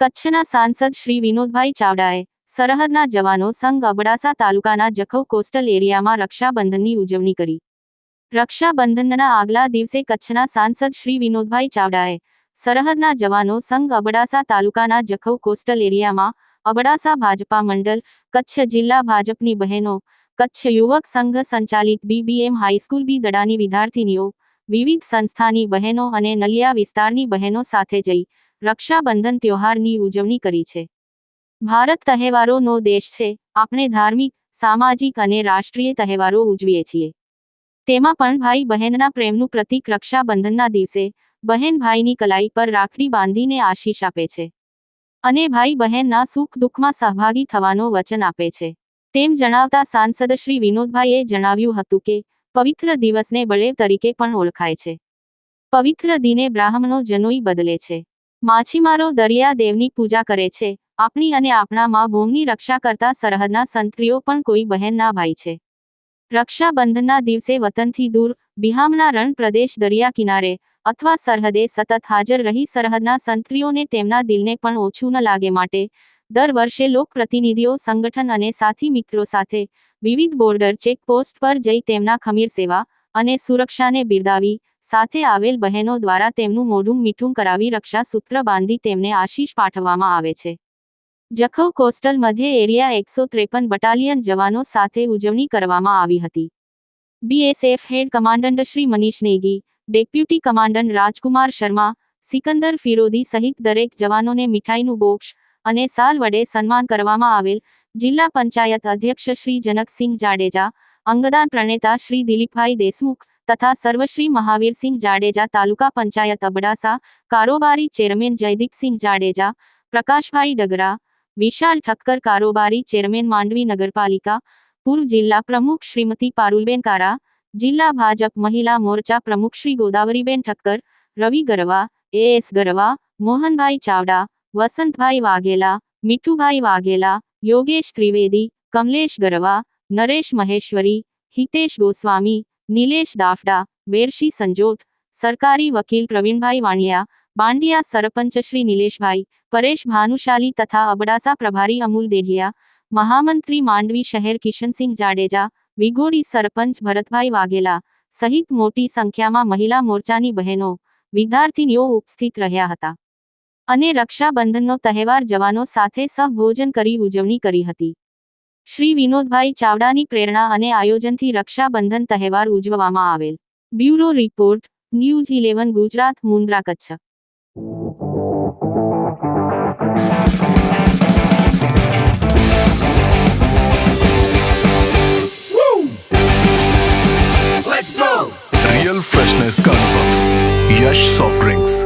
કચ્છના સાંસદ શ્રી વિનોદભાઈ ચાવડાએ સરહદના જવાનો સંઘ અબડાસા તાલુકાના જખૌ કોસ્ટલ એરિયામાં રક્ષાબંધનની ઉજવણી કરી. રક્ષાબંધનના આગલા દિવસે કચ્છના સાંસદ શ્રી વિનોદભાઈ ચાવડાએ સરહદના જવાનો સંઘ અબડાસા તાલુકાના જખૌ કોસ્ટલ એરિયામાં અબડાસા ભાજપા મંડળ, કચ્છ જિલ્લા ભાજપની બહેનો કચ્છ યુવક સંઘ સંચાલિત બીબીએમ હાઈસ્કૂલ બી દડાની વિદ્યાર્થીનીઓ, વિવિધ સંસ્થાની બહેનો અને નલિયા વિસ્તારની બહેનો સાથે જઈ રક્ષાબંધન ત્યોહારની ઉજવણી કરી છે. ભારત તહેવારોનો દેશ છે. આપણે ધાર્મિક, સામાજિક અને રાષ્ટ્રીય તહેવારો ઉજવીએ છીએ. તેમાં પણ ભાઈ બહેનના પ્રેમનું પ્રતીક રક્ષાબંધનના દિવસે બહેન ભાઈની કલાઈ પર રાખડી બાંધીને આશીષ આપે છે. અને ભાઈ બહેનના સુખ દુઃખમાં સહભાગી થવાનો વચન આપે છે. તેમ જણાવતા સાંસદ શ્રી વિનોદભાઈએ જણાવ્યું હતું કે, પવિત્ર દિવસને બળેવ તરીકે પણ ઓળખાય છે. પવિત્ર દિને બ્રાહ્મણો જનોઈ બદલે છે. માછીમારો દરિયા દેવની પૂજા કરે છે. આપણી અને આપણા મા ભૂમની રક્ષા કરતા સરહદના સંત્રીઓ પણ કોઈ બહેનના ભાઈ છે. રક્ષાબંધનના દિવસે વતનથી દૂર, બિહામના રણ પ્રદેશ દરિયા કિનારે અથવા સરહદે સતત હાજર રહી સરહદના સંત્રીઓને તેમના દિલને પણ ઓછું ન લાગે માટે દર વર્ષે લોકપ્રતિનિધિઓ, સંગઠન અને સાથી મિત્રો સાથે વિવિધ બોર્ડર ચેકપોસ્ટ પર જઈ તેમના ખમીર સેવા અને સુરક્ષાને બિરદાવી, સાથે આવેલ બહેનો દ્વારા તેમનું મોઢું મીઠું કરાવી રક્ષા સૂત્ર બાંધી તેમને આશીષ પાઠવવામાં આવે છે. જખૌ કોસ્ટલ મધ્ય એરિયા એકસો ત્રેપન બટાલિયન જવાનો સાથે ઉજવણી કરવામાં આવી હતી. BSF head commandant Shri Manish Negi, deputy commandant Rajkumar Sharma, Sikandar Firodi સહિત દરેક જવાનોને મીઠાઈનું બોક્સ અને સાલ વડે સન્માન કરવામાં આવેલ જિલ્લા પંચાયત અધ્યક્ષ શ્રી જનકસિંહ જાડેજા, અંગદાન પ્રણેતા શ્રી દિલીપભાઈ દેશમુખ તથા સર્વશ્રી મહાવીરસિંહ જાડેજા તાલુકા પંચાયત અબડાસા કારોબારી ચેરમેન જયદીપસિંહ જાડેજા, પ્રકાશભાઈ ડગરા, વિશાલ ઠક્કર કારોબારી ચેરમેન માંડવી નગરપાલિકા પૂર્વ જિલ્લા પ્રમુખ શ્રીમતી પારુલબેન કારા, જિલ્લા ભાજપ મહિલા મોરચા પ્રમુખ શ્રી ગોદાવરીબેન ઠક્કર, રવિ ગરવા, એએસ ગરવા, મોહનભાઈ ચાવડા વસંતભાઈ વાઘેલા મીઠુભાઈ વાઘેલા યોગેશ ત્રિવેદી કમલેશ ગરવા નરેશ મહેશ્વરી હિતેશ ગોસ્વામી નિલેશ દાફડા વેરશી સંજોટ સરકારી વકીલ પ્રવીણભાઈ વાણિયા બાંડિયા સરપંચ શ્રી નિલેશભાઈ પરેશ ભાનુશાલી તથા અબડાસા પ્રભારી અમૂલ દેઢિયા મહામંત્રી માંડવી શહેર કિશનસિંહ જાડેજા વિગોડી સરપંચ ભરતભાઈ વાઘેલા સહિત મોટી સંખ્યામાં મહિલા મોરચાની બહેનો વિદ્યાર્થીનીઓ ઉપસ્થિત રહ્યા હતા અને રક્ષાબંધનનો તહેવાર જવાનો સાથે સહભોજન કરી ઉજવણી કરી હતી શ્રી વિનોદભાઈ ચાવડાની પ્રેરણા અને આયોજનથી રક્ષાબંધન તહેવાર ઉજવવામાં આવેલ bureau report news eleven Gujarat Mundra Kutch real freshness का अनुभव यश सॉफ्ट ड्रिंक्स